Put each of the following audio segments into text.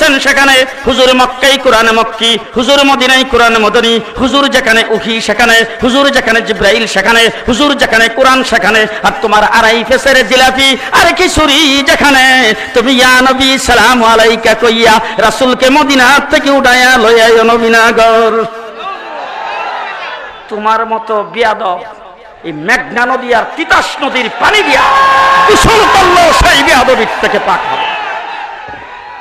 গেছেন সেখানে। হুজুর মক্কাই, কোরআনে মক্কি। হুজুর মদিনাই, কোরআনে মদনী। হুজুর যেখানে উখি সেখানে। হুজুর যেখানে জিব্রাইল সেখানে। হুজুর যেখানে কোরআন সেখানে। আর তোমার আড়াই ফেসের জিলাপি, আর কিশোরী যেখানে। তুমি ইয়া নবী, সালাম আলাইকা কইয়া রাসূলকে মদিনা থেকে উঠাইয়া লইয়া নবীনগর। তোমার মতো বিয়াদব, এই মেঘনা নদী আর তিতাস নদীর পানি দিয়া গোসল করল সেই বিয়াদবির থেকে পাক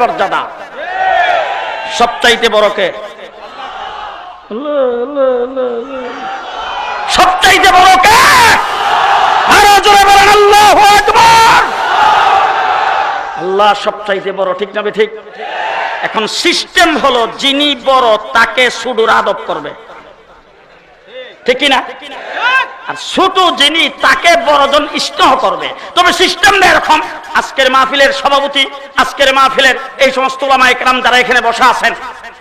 মর্যাদা। সবচাইতে বড় কে? সবচাইতে বড় কে? আল্লাহ সবচাইতে বড়, ঠিক না ঠিক এখন সিস্টেম হলো যিনি বড়, তাকে সুদূর আদব করবে। ঠিক না? আর ছোট যিনি, তাকে বড়জন স্নেহ করবে। তবে সিস্টেমটা এরকম। আজকের মাহফিলের সভাপতি, আজকের মাহফিলের এই সমস্ত ওলামা একরাম যারা এখানে বসা আছেন,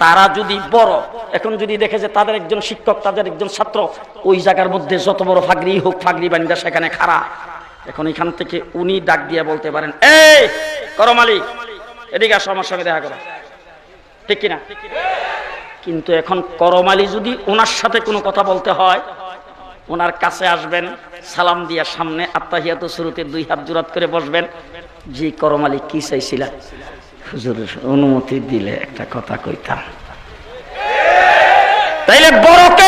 তারা যদি বড়, এখন যদি দেখে যে তাদের একজন শিক্ষক, তাদের একজন ছাত্র, ওই জায়গার মধ্যে যত বড় ফাগরি হোক, ফাগরি বানিদা সেখানে খাড়া। এখন এখান থেকে উনি ডাক দিয়ে বলতে পারেন, এই করমালি এদিকে আসো, আমার সঙ্গে দেখা করো। ঠিক কিনা? কিন্তু এখন করমালি যদি ওনার সাথে কোনো কথা বলতে হয় ওনার কাছে আসবেন, সালাম দিয়া সামনে আত্মাহিয়াত শুরুতে দুই হাত জুরাত করে বসবেন। জি আলী, কি চাইছিলা? হুজুর, অনুমতি দিলে একটা কথা কইতাম। তাইলে বড়কে